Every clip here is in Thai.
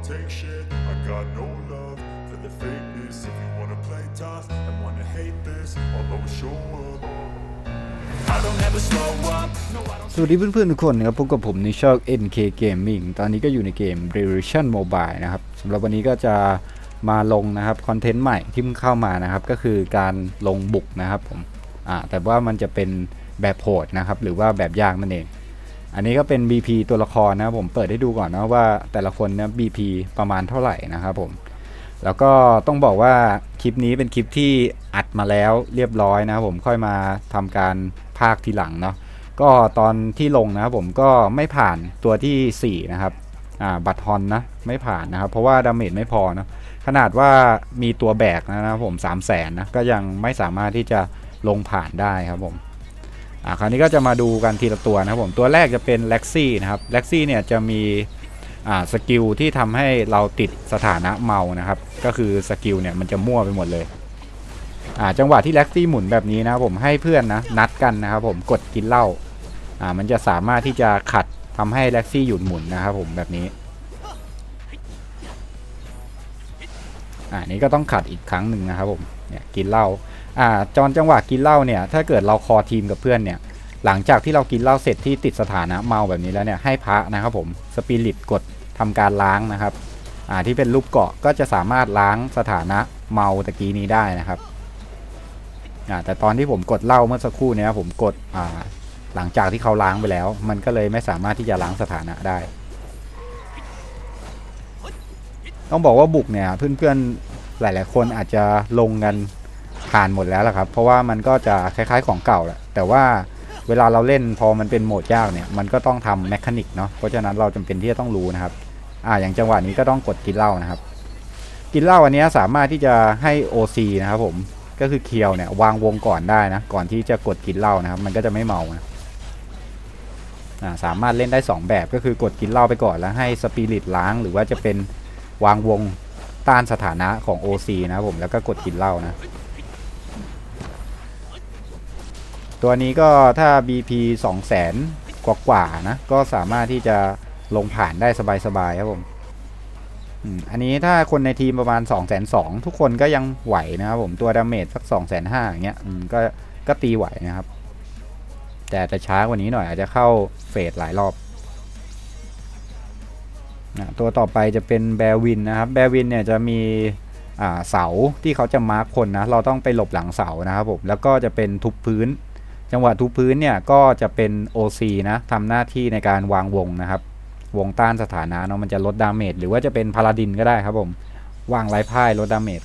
don't take shit. I got no love for the fakeness. If you wanna play tough and wanna hate this, I'll always show up. I don't ever slow up. No, I don't. สวัสดีเพื่อนๆทุกคนนะครับพบกับผมในช่อง NK Gaming ตอนนี้ก็อยู่ในเกม Revolution Mobile นะครับสำหรับวันนี้ก็จะมาลงนะครับคอนเทนต์ใหม่ที่เพิ่งเข้ามานะครับ ก็คือการลงบุกนะครับผมอ่าแต่ว่ามันจะเป็นแบบโหดนะครับ หรือว่าแบบยากนั่นเอง อันนี้ก็เป็น BP ตัวละครนะครับผมเปิดให้ดูก่อนนะว่าแต่ละคนนะ BP ประมาณเท่าไหร่นะครับผมแล้วก็ต้องบอกว่าคลิปนี้เป็นคลิปที่อัดมาแล้วเรียบร้อยนะครับผมค่อยมาทำการภาคทีหลังเนาะก็ตอนที่ลงนะครับผมก็ไม่ผ่านตัวที่ 4 นะครับอ่าบัตรฮอนนะไม่ผ่านนะครับ เพราะว่าดาเมจไม่พอนะขนาดว่ามีตัวแบกนะครับผม3 0 0แสนนะก็ยังไม่สามารถที่จะลงผ่านได้ครับผม อ่าคราวนี้ก็จะมาดูกันทีละตัวนะครับผมตัวแรกจะเป็นเล็กซี่นะครับเล็กซี่เนี่ยจะมีอ่าสกิลที่ทำให้เราติดสถานะเมานะครับ ก็คือสกิลเนี่ยมันจะมั่วไปหมดเลยอ่าจังหวะที่แล็กซี่หมุนแบบนี้นะครับผมให้เพื่อนนะนัดกันนะครับผมกดกินเหล้าอ่ามันจะสามารถที่จะขัดทำให้แล็กซี่หยุดหมุนนะครับผมแบบนี้อ่านี้ก็ต้องขัดอีกครั้งหนึ่งนะครับผมเนี่ยกินเหล้า อ่าจอนจังหวะกินเหล้าเนี่ยถ้าเกิดเราคอทีมกับเพื่อนเนี่ยหลังจากที่เรากินเหล้าเสร็จที่ติดสถานะเมาแบบนี้แล้วเนี่ยให้พระนะครับผมสปิริตกดทำการล้างนะครับอ่าที่เป็นรูปเกาะก็จะสามารถล้างสถานะเมาตะกี้นี้ได้นะครับอ่าแต่ตอนที่ผมกดเหล้าเมื่อสักครู่เนี้ยผมกดอ่าหลังจากที่เขาล้างไปแล้ว มันก็เลยไม่สามารถที่จะล้างสถานะได้ ต้องบอกว่าบุกเนี่ยเพื่อนๆหลาย ๆ คนอาจจะลงกัน ผ่านหมดแล้วล่ะครับ เพราะว่ามันก็จะคล้ายๆของเก่าแหละแต่ว่าเวลาเราเล่นพอมันเป็นโหมดยากเนี่ยมันก็ต้องทำแมคานิกเนาะเพราะฉะนั้นเราจำเป็นที่จะต้องรู้นะครับอ่าอย่างจังหวะนี้ก็ต้องกดกินเหล้านะครับ กินเหล้าอันนี้สามารถที่จะให้ OC นะครับผมก็คือเคียวเนี่ยวางวงก่อนได้นะก่อนที่จะกดกินเหล้านะครับ มันก็จะไม่เมานะอ่าสามารถเล่นได้ 2 แบบก็คือกดกินเหล้าไปก่อนแล้วให้สปิริตล้างหรือว่าจะเป็นวางวงต้านสถานะของ OC นะครับผมแล้วก็กดกินเหล้านะ ตัวนี้ก็ถ้า BP 2 0 0 0 0 0กว่ากว่าๆนะ ก็สามารถที่จะลงผ่านได้สบายๆครับผมอันนี้ถ้าคนในทีมประมาณ 2 2 0 0 0ทุกคนก็ยังไหวนะครับผมตัวดาเมจสัก 2 5 0 0 0อย่างเงี้ยก็ก็ตีไหวนะครับ แต่จะช้ากว่านี้หน่อยอาจจะเข้าเฟสหลายรอบนะตัวต่อไปจะเป็นแบวินนะครับ แบวินเนี่ยจะมีเสาที่เขาจะมาร์คคนนะ เราต้องไปหลบหลังเสานะครับผม แล้วก็จะเป็นทุบพื้น จังหวะทุพื้นเนี่ยก็จะเป็น OC นะทำหน้าที่ในการวางวงนะครับ วงต้านสถานะเนาะมันจะลดดาเมจหรือว่าจะเป็นพาลาดินก็ได้ครับผมวางไร้พ่ายลดดาเมจ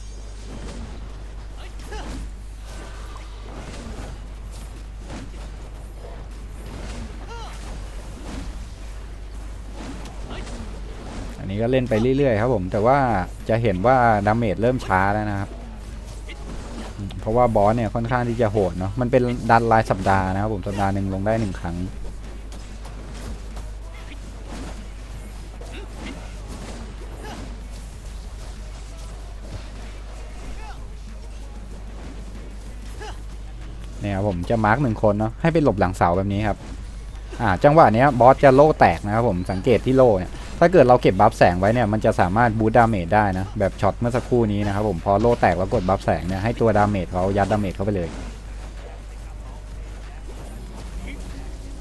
อันนี้ก็เล่นไปเรื่อยๆครับผมแต่ว่าจะเห็นว่าดาเมจเริ่มช้าแล้วนะครับ เพราะว่าบอสเนี่ยค่อนข้างที่จะโหดเนาะมันเป็นดันรายสัปดาห์นะครับผมสัปดาห์หนึ่งลงได้หนึ่งครั้งเนี่ยครับผมจะมาร์กหนึ่งคนเนาะให้ไปหลบหลังเสาแบบนี้ครับอ่าจังหวะเนี้ยบอสจะโล่แตกนะครับผมสังเกตที่โล่เนี่ย ถ้าเกิดเราเก็บบัฟแสงไว้เนี่ยมันจะสามารถบูตดาเมจได้นะแบบช็อตเมื่อสักครู่นี้นะครับผมพอโล่แตกแล้วกดบัฟแสงเนี่ยให้ตัวดาเมจเขายัดดาเมจเข้าไปเลย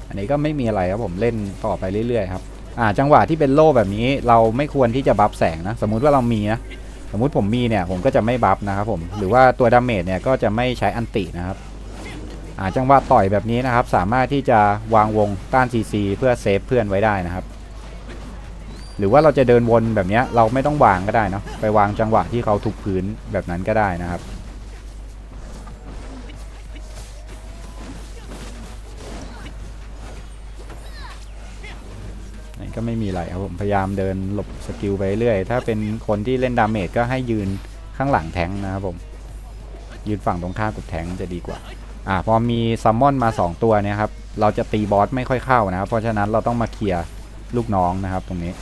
อันนี้ก็ไม่มีอะไรครับผมเล่นต่อไปเรื่อยๆครับอ่าจังหวะที่เป็นโล่แบบนี้เราไม่ควรที่จะบัฟแสงนะสมมุติว่าเรามีนะสมมุติผมมีเนี่ยผมก็จะไม่บัฟนะครับผมหรือว่าตัวดาเมจเนี่ยก็จะไม่ใช้อันตินะครับอ่าจังหวะต่อยแบบนี้นะครับสามารถที่จะวางวงต้านซีซีเพื่อเซฟเพื่อนไว้ได้นะครับ หรือว่าเราจะเดินวนแบบนี้เราไม่ต้องวางก็ได้เนาะไปวางจังหวะที่เขาทุบพื้นแบบนั้นก็ได้นะครับ นี่ก็ไม่มีอะไรครับผมพยายามเดินหลบสกิลไปเรื่อย ถ้าเป็นคนที่เล่นดาเมจก็ให้ยืนข้างหลังแทงนะครับผม ยืนฝั่งตรงข้ามกับแทงจะดีกว่าอ่าพอมีซัมมอนมา 2 ตัวเนี่ยครับเราจะตีบอสไม่ค่อยเข้านะครับเพราะฉะนั้นเราต้องมาเคลียร์ลูกน้องนะครับตรงนี้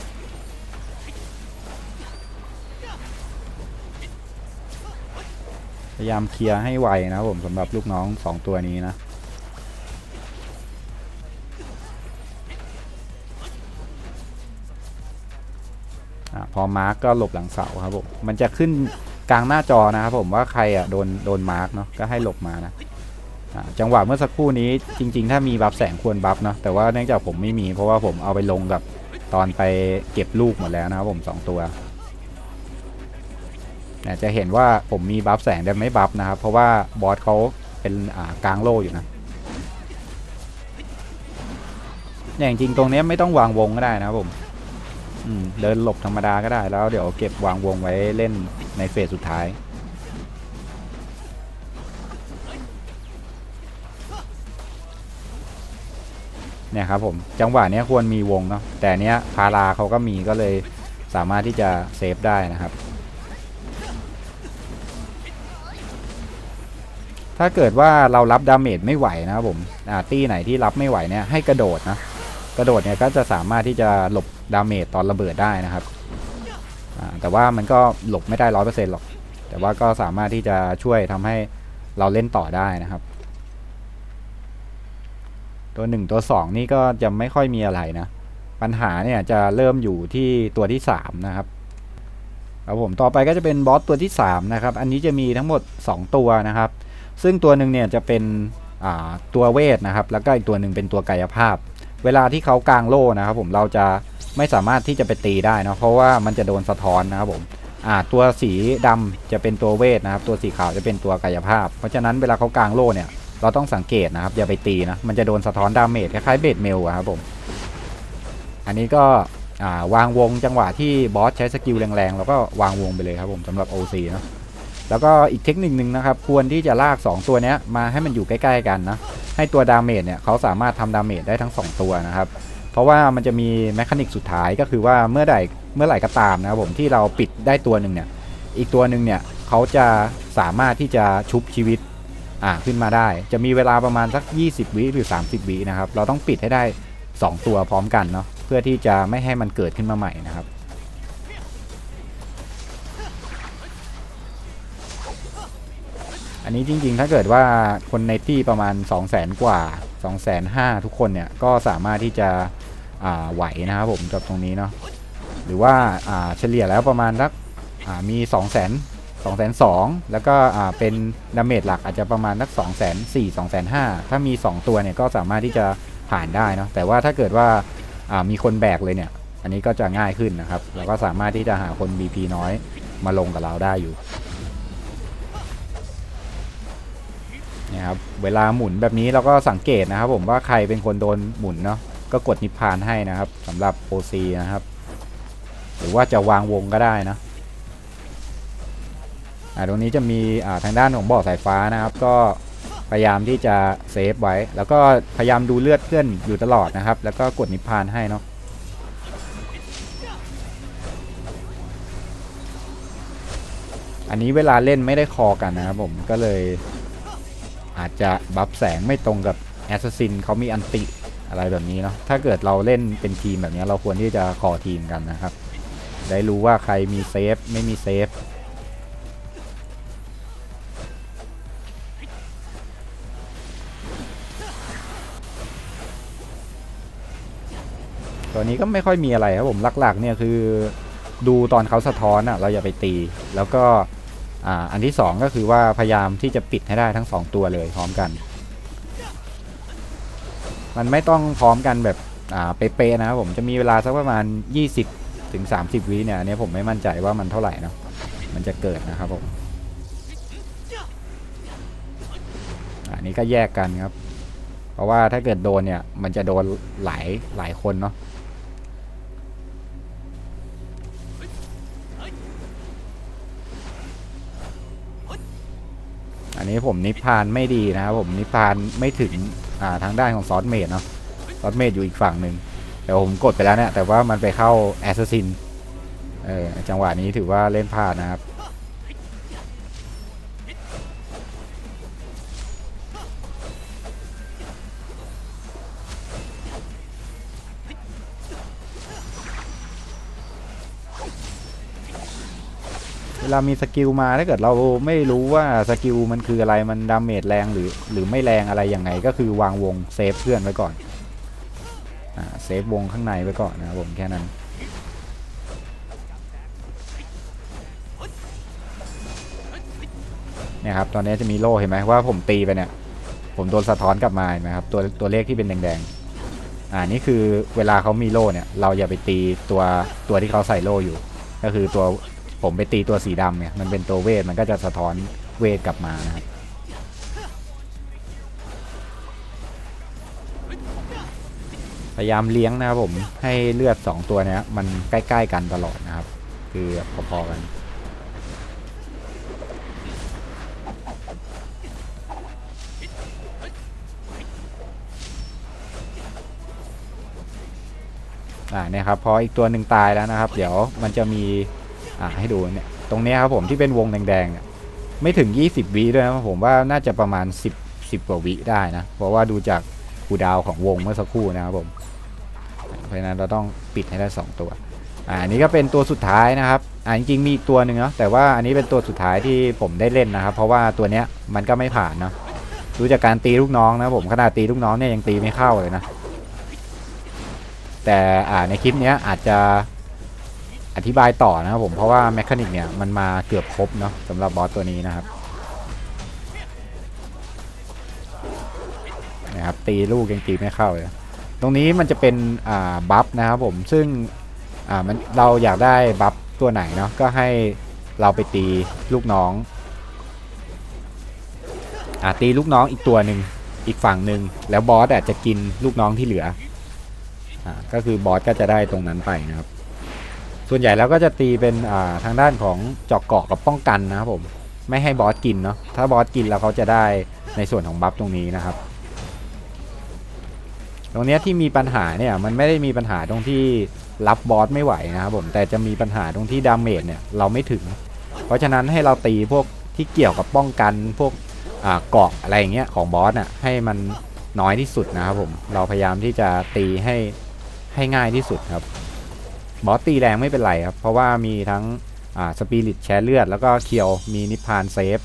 พยายามเคลียร์ให้ไวนะครับผมสำหรับลูกน้อง2ตัวนี้นะพอมาร์กก็หลบหลังเสาครับผม มันจะขึ้นกลางหน้าจอนะครับผมว่าใครอะโดนโดนมาร์กเนาะก็ให้หลบมานะจังหวะเมื่อสักครู่นี้จริง ๆ ถ้ามีบัฟแสงควรบัฟเนาะแต่ว่าเนื่องจากผมไม่มีเพราะว่าผมเอาไปลงกับตอนไปเก็บลูกหมดแล้วนะครับผมสองตัว เนี่ยจะเห็นว่าผมมีบัฟแสงแต่ไม่บัฟนะครับ เพราะว่าบอสเขาเป็นกลางโล่อยู่นะอย่างจริงตรงนี้ไม่ต้องวางวงก็ได้นะครับผมมเดินหลบธรรมดาก็ได้แล้วเดี๋ยวเก็บวางวงไว้เล่นในเฟสสุดท้ายเนี่ยครับผมจังหวะนี้ควรมีวงเนาะแต่เนี้ยพาราเขาก็มีก็เลยสามารถที่จะเซฟได้นะครับ ถ้าเกิดว่าเรารับดาเมจไม่ไหวนะครับผมอาตี้ไหนที่รับไม่ไหวเนี่ยให้กระโดดนะ กระโดดเนี่ยก็จะสามารถที่จะหลบดาเมจตอนระเบิดได้นะครับแต่ว่ามันก็หลบไม่ได้ร้อยเปอร์เซ็นต์หรอก แต่ว่าก็สามารถที่จะช่วยทำให้เราเล่นต่อได้นะครับ ตัวหนึ่งตัวสองนี่ก็จะไม่ค่อยมีอะไรนะ ปัญหาเนี่ยจะเริ่มอยู่ที่ตัวที่สามนะครับครับผมต่อไปก็จะเป็นบอสตัวที่สามนะครับ อันนี้จะมีทั้งหมด 2 ตัวนะครับ ซึ่งตัวหนึ่งเนี่ยจะเป็นตัวเวทนะครับ แล้วก็อีกตัวหนึ่งเป็นตัวกายภาพ เวลาที่เขากางโล่นะครับผมเราจะไม่สามารถที่จะไปตีได้นะเพราะว่ามันจะโดนสะท้อนนะครับผมตัวสีดำจะเป็นตัวเวทนะครับ ตัวสีขาวจะเป็นตัวกายภาพ เพราะฉะนั้นเวลาเขากางโล่เนี่ยเราต้องสังเกตนะครับ อย่าไปตีนะมันจะโดนสะท้อนดาเมจคล้ายๆเบดเมลครับผมอันนี้ก็วางวงจังหวะที่บอสใช้สกิลแรงๆ แล้วก็วางวงไปเลยครับผมสำหรับ OC เนาะ แล้วก็อีกเทคนิคหนึ่งนะครับ ควรที่จะลาก 2 ตัวนี้มาให้มันอยู่ใกล้ๆกันนะ ให้ตัวดาเมจเนี่ยเขาสามารถทำดาเมจได้ทั้ง 2 ตัวนะครับ เพราะว่ามันจะมีแมคานิกสุดท้ายก็คือว่าเมื่อใดเมื่อไหร่ก็ตามนะครับผมที่เราปิดได้ตัวหนึ่งเนี่ย อีกตัวหนึ่งเนี่ยเขาจะสามารถที่จะชุบชีวิตอ่าขึ้นมาได้ จะมีเวลาประมาณสัก 20 วิหรือ 30 วินะครับ เราต้องปิดให้ได้ 2 ตัวพร้อมกันเนาะเพื่อที่จะไม่ให้มันเกิดขึ้นมาใหม่นะครับ อันนี้จริงๆ ถ้าเกิดว่าคนในที่ประมาณ 2 0 0แสนกว่า 2 5 0 0 0 ทุกคนเนี่ย ก็สามารถที่จะอ่าไหวนะครับผมกับตรงนี้เนาะ หรือว่าอ่าเฉลี่ยแล้วประมาณสักอ่ามี 2 0 0 0 0 0 2 0 0 0แล้วก็อ่าเป็นดาเมจหลักอาจจะประมาณสัก 2 4 0 0 0 2 5 0 0 ถ้ามี 2 ตัวเนี่ยก็สามารถที่จะผ่านได้เนาะ แต่ว่าถ้าเกิดว่าอ่ามีคนแบกเลยเนี่ย อันนี้ก็จะง่ายขึ้นนะครับแล้วก็สามารถที่จะหาคน BP น้อยมาลงกับเราได้อยู่ นี่ยครับเวลาหมุนแบบนี้เราก็สังเกตนะครับ ผมว่าใครเป็นคนโดนหมุนเนาะก็กดนิพพานให้นะครับสำหรับ OC นะครับ หรือว่าจะวางวงก็ได้นะอ่าตรงนี้จะมีอ่าทางด้านของบ่อสายฟ้านะครับ ก็พยายามที่จะเซฟไว้ แล้วก็พยายามดูเลือดเพื่อนอยู่ตลอดนะครับ แล้วก็กดนิพพานให้เนาะอันนี้เวลาเล่นไม่ได้คอกันนะครับผมก็เลย อาจจะบัฟแสงไม่ตรงกับแอสซัสซินเขามีอันติอะไรแบบนี้เนาะถ้าเกิดเราเล่นเป็นทีมแบบนี้เราควรที่จะคอทีมกันนะครับ ได้รู้ว่าใครมีเซฟไม่มีเซฟตัวนี้ก็ไม่ค่อยมีอะไรครับผมหลักๆเนี่ยคือดูตอนเขาสะท้อนอะเราอย่าไปตี แล้วก็ อ่าอันที่สองก็คือว่าพยายามที่จะปิดให้ได้ทั้งสองตัวเลยพร้อมกัน มันไม่ต้องพร้อมกันแบบอ่าเป๊ะๆนะครับผมจะมีเวลาสักประมาณ 20ถึง30 วิเนี่ยอันนี้ผมไม่มั่นใจว่ามันเท่าไหร่เนาะมันจะเกิดนะครับผมอันนี้ก็แยกกันครับ เพราะว่าถ้าเกิดโดนเนี่ยมันจะโดนหลายหลายคนเนาะ นนี้ผมนิพพานไม่ดีนะครับผมนิพพานไม่ถึงอ่าทางด้านของซอสเมดเนาะซอสเมดอยู่อีกฝั่งหนึ่งแต่ผมกดไปแล้วเนี่ยแต่ว่ามันไปเข้าแอสซัสซินเออจังหวะนี้ถือว่าเล่นพลาดนะครับ เรามีสกิลมาถ้าเกิดเราไม่รู้ว่าสกิลมันคืออะไรมันดาเมจแรงหรือ หรือไม่แรงอะไรยังไง ก็คือวางวงเซฟเพื่อนไว้ก่อนเซฟวงข้างในไว้ก่อนนะผมแค่นั้นเนี่ยครับตอนนี้จะมีโล่เห็นไหมว่าผมตีไปเนี่ย ผมโดนสะท้อนกลับมาเห็นไหมครับตัวตัวเลขที่เป็นแดงๆอ่านี่คือเวลาเขามีโล่เนี่ย เราอย่าไปตีตัวตัวที่เขาใส่โล่อยู่ ก็คือตัว ผมไปตีตัวสีดำเนี่ย มันเป็นตัวเวท มันก็จะสะท้อนเวทกลับมานะครับพยายามเลี้ยงนะครับผมให้เลือด 2 ตัวเนี้ยมันใกล้ ๆ กันตลอดนะครับ คือพอๆกัน อ่าเนี่ยครับพออีกตัวหนึ่งตายแล้วนะครับ เดี๋ยวมันจะมี อ่าให้ดูเนี่ยตรงนี้ครับผมที่เป็นวงแดงๆเนี่ยไม่ถึง 20 วิด้วยนะผมว่าน่าจะประมาณ 10 10กว่าวิได้นะ เพราะว่าดูจากคูดาวของวงเมื่อสักครู่นะครับผม เพราะฉะนั้นเราต้องปิดให้ได้ 2 ตัว อ่าอันนี้ก็เป็นตัวสุดท้ายนะครับ อ่าจริงๆมีอีกตัวหนึ่งเนาะแต่ว่าอันนี้เป็นตัวสุดท้ายที่ผมได้เล่นนะครับ เพราะว่าตัวเนี้ยมันก็ไม่ผ่านเนาะดูจากการตีลูกน้องนะผมขนาดตีลูกน้องเนี่ยยังตีไม่เข้าเลยนะ แต่อ่าในคลิปเนี้ยอาจจะ อธิบายต่อนะครับผมเพราะว่าแมคานิกเนี่ยมันมาเกือบครบเนาะสำหรับบอสตัวนี้นะครับนะครับตีลูกยังตีไม่เข้าเลยตรงนี้มันจะเป็นอ่าบัฟนะครับผมซึ่งอ่ามันเราอยากได้บัฟตัวไหนเนาะก็ให้เราไปตีลูกน้องอ่าตีลูกน้องอีกตัวหนึ่งอีกฝั่งหนึ่งแล้วบอสอาจจะกินลูกน้องที่เหลืออ่าก็คือบอสก็จะได้ตรงนั้นไปนะครับ ส่วนใหญ่แล้วก็จะตีเป็นทางด้านของเจอกเกาะกับป้องกันนะครับผมไม่ให้บอสกินเนาะถ้าบอสกินแล้วเขาจะได้ในส่วนของบัฟตรงนี้นะครับ ตรงเนี้ยที่มีปัญหาเนี่ยมันไม่ได้มีปัญหาตรงที่รับบอสไม่ไหวนะครับผมแต่จะมีปัญหาตรงที่ดาเมจเนี่ยเราไม่ถึง เพราะฉะนั้นให้เราตีพวกที่เกี่ยวกับป้องกันพวกเกาะอะไรอย่างเงี้ยของบอสน่ะให้มันน้อยที่สุดนะครับผมเราพยายามที่จะตีให้ให้ง่ายที่สุดครับ บอสตีแรงไม่เป็นไรครับ เพราะว่ามีทั้งสปิริตแชร์เลือด แล้วก็เคียวมีนิพพานเซฟ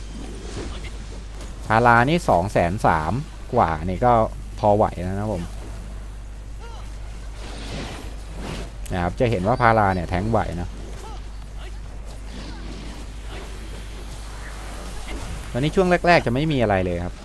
พารานี่สองแสนสามกว่านี่ก็พอไหวแล้วนะครับผมนะครับจะเห็นว่าพาราเนี่ยแทงไหวนะตอนนี้ช่วงแรก ๆ จะไม่มีอะไรเลยครับ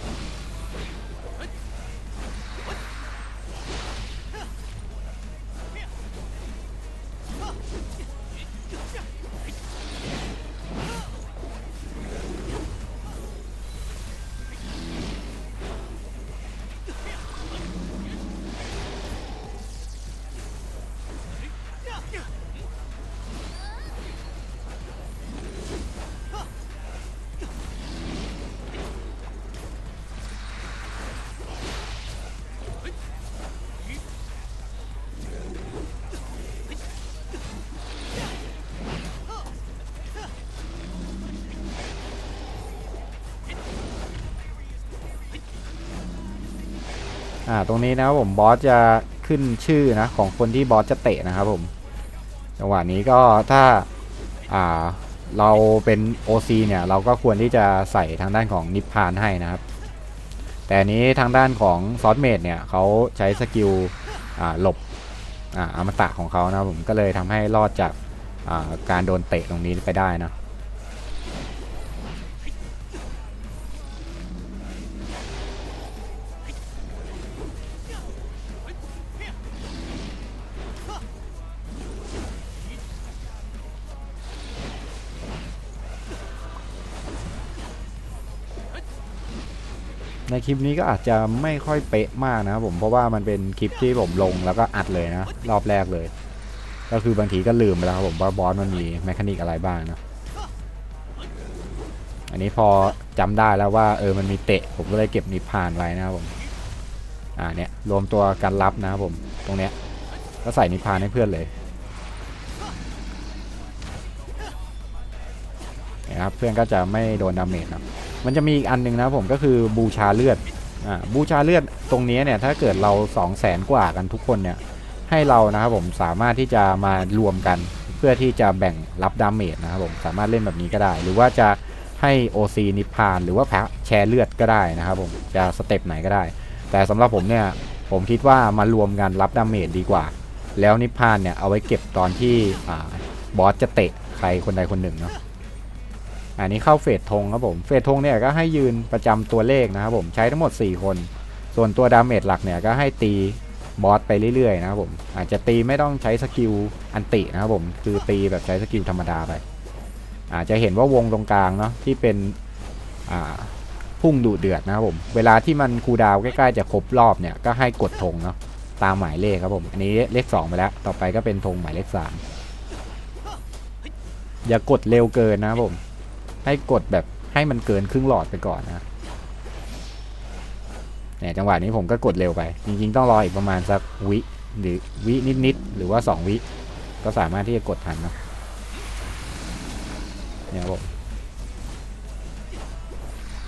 อ่าตรงนี้นะครับผมบอสจะขึ้นชื่อนะของคนที่บอสจะเตะนะครับผมจังหวะนี้ก็ถ้าอ่าเราเป็น OC เนี่ยเราก็ควรที่จะใส่ทางด้านของนิพพานให้นะครับ แต่นี้ทางด้านของซอสเมดเนี่ยเขาใช้สกิลอ่าหลบอ่าอมตะของเขานะผมก็เลยทำให้รอดจากอ่าการโดนเตะตรงนี้ไปได้นะ ในคลิปนี้ก็อาจจะไม่ค่อยเป๊ะมากนะครับผมเพราะว่ามันเป็นคลิปที่ผมลงแล้วก็อัดเลยนะรอบแรกเลย ก็คือบางทีก็ลืมไปแล้วครับผมว่าบอสมันมีแมคานิกอะไรบ้างนะอันนี้พอจำได้แล้วว่าเออมันมีเตะ ผมก็เลยเก็บนิพานไว้นะครับผมอ่าเนี่ยรวมตัวกันรับนะครับผมตรงเนี้ยก็ใส่นิพพานให้เพื่อนเลยนะครับเพื่อนก็จะไม่โดนดาเมจนะ มันจะมีอีกอันหนึ่งนะผมก็คือบูชาเลือดอ่าบูชาเลือดตรงนี้เนี่ยถ้าเกิดเรา2 0 0แสนกว่ากันทุกคนเนี่ยให้เรานะครับผมสามารถที่จะมารวมกัน เพื่อที่จะแบ่งรับดาเมจนะครับผมสามารถเล่นแบบนี้ก็ได้ หรือว่าจะให้ OC นิพพานหรือว่าแพ้แชร์เลือดก็ได้นะครับผมจะสเต็ปไหนก็ได้ แต่สำหรับผมเนี่ยผมคิดว่ามารวมกันรับดาเมจดีกว่า แล้วนิพพานเนี่ยเอาไว้เก็บตอนที่อบอสจะเตะใครคนใดคนหนึ่งเนาะ อันนี้เข้าเฟสธงครับผมเฟสธงเนี่ยก็ให้ยืนประจำตัวเลขนะครับผมใช้ทั้งหมด 4 คน ส่วนตัวดาเมจหลักเนี่ยก็ให้ตีบอสไปเรื่อยๆนะครับผมอาจจะตีไม่ต้องใช้สกิลอันตินะครับผมคือตีแบบใช้สกิลธรรมดาไป อาจจะเห็นว่าวงตรงกลางเนาะที่เป็นพุ่งดุเดือดนะครับผมเวลาที่มันคูดาวใกล้ๆจะครบรอบเนี่ยก็ให้กดธงเนาะตามหมายเลขครับผมอันนี้เลข 2 ไปแล้ว ต่อไปก็เป็นธงหมายเลข 3 อย่ากดเร็วเกินนะครับผม ให้กดแบบให้มันเกินครึ่งหลอดไปก่อนนะเนี่ยจังหวะนี้ผมก็กดเร็วไป จริงๆ ต้องรออีกประมาณสักวิหรือวินิดๆหรือว่า 2 วิก็สามารถที่จะกดทันนะเนี่ยผม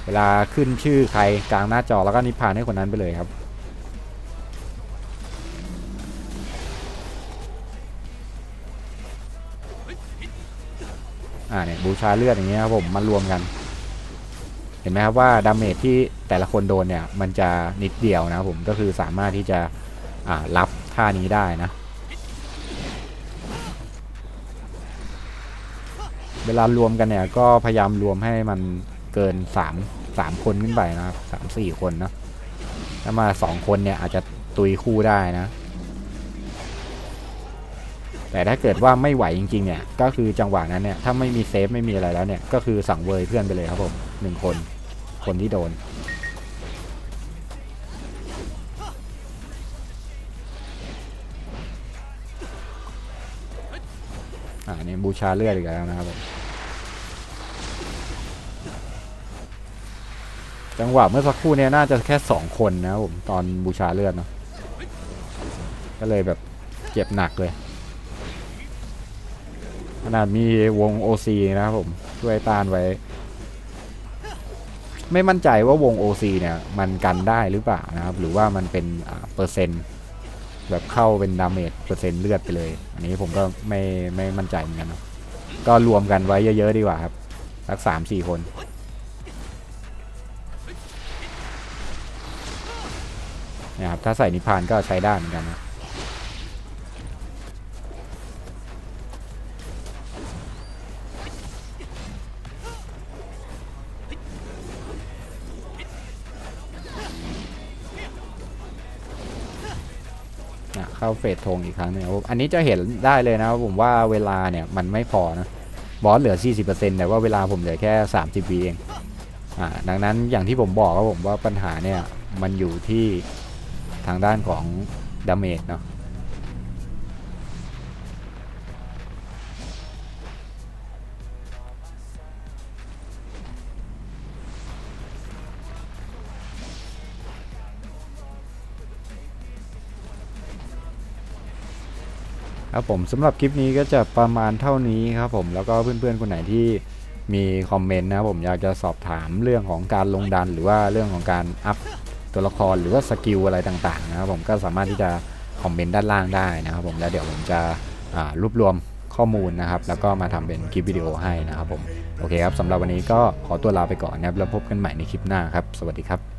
เวลาขึ้นชื่อใครกลางหน้าจอแล้วก็นิพพานให้คนนั้นไปเลยครับ อ่าเนี่ยบูชาเลือดอย่างเงี้ยครับผมมารวมกัน เห็นไหมครับว่าดาเมจที่แต่ละคนโดนเนี่ยมันจะนิดเดียวนะครับผมก็คือสามารถที่จะอ่ารับท่านี้ได้นะเวลารวมกันเนี่ยก็พยายามรวมให้มันเกิน3 3คนขึ้นไปนะครับสามสี่คนนะถ้ามา 2 คนเนี่ยอาจจะตุยคู่ได้นะ แต่ถ้าเกิดว่าไม่ไหวจริงๆเนี่ยก็คือจังหวะนั้นเนี่ยถ้าไม่มีเซฟไม่มีอะไรแล้วเนี่ยก็คือสั่งเวยเพื่อนไปเลยครับผมหนึ่งคนคนที่โดนอ่าเนี่ยบูชาเลือดอีกแล้วนะครับผมจังหวะเมื่อสักครู่เนี่ยน่าจะแค่สองคนนะผมตอนบูชาเลือดเนาะก็เลยแบบเจ็บหนักเลย ขนาดมีวง OC นะครับผม ช่วยต้านไว้ ไม่มั่นใจว่าวง OC เนี่ย มันกันได้หรือเปล่านะครับ หรือว่ามันเป็นเปอร์เซ็นต์แบบเข้าเป็นดาเมจเปอร์เซ็นต์เลือดไปเลย อันนี้ผมก็ไม่ไม่มั่นใจเหมือนกันนะก็รวมกันไว้เยอะๆดีกว่าครับสักสามสี่คนนี่ยครับถ้าใส่นิพพานก็ใช้ได้เหมือนกันนะ เข้าเฟสธงอีกครั้งนึงครับอันนี้จะเห็นได้เลยนะผมว่าเวลาเนี่ยมันไม่พอนะบอสเหลือ 40%แต่ว่าเวลาผมเหลือแค่ 30วิเองอ่าดังนั้นอย่างที่ผมบอกครับผมว่าปัญหาเนี่ยมันอยู่ที่ทางด้านของดาเมจเนาะ ครับผมสำหรับคลิปนี้ก็จะประมาณเท่านี้ครับผมแล้วก็เพื่อนๆคนไหนที่มีคอมเมนต์นะผมอยากจะสอบถามเรื่องของการลงดัน หรือว่าเรื่องของการอัพตัวละครหรือว่าสกิลอะไรต่างๆนะครับผมก็สามารถที่จะคอมเมนต์ด้านล่างได้นะครับผมแล้วเดี๋ยวผมจะรวบรวมข้อมูลนะครับ แล้วก็มาทำเป็นคลิปวิดีโอให้นะครับผมโอเคครับสำหรับวันนี้ก็ขอตัวลาไปก่อนนะครับแล้วพบกันใหม่ในคลิปหน้าครับ สวัสดีครับ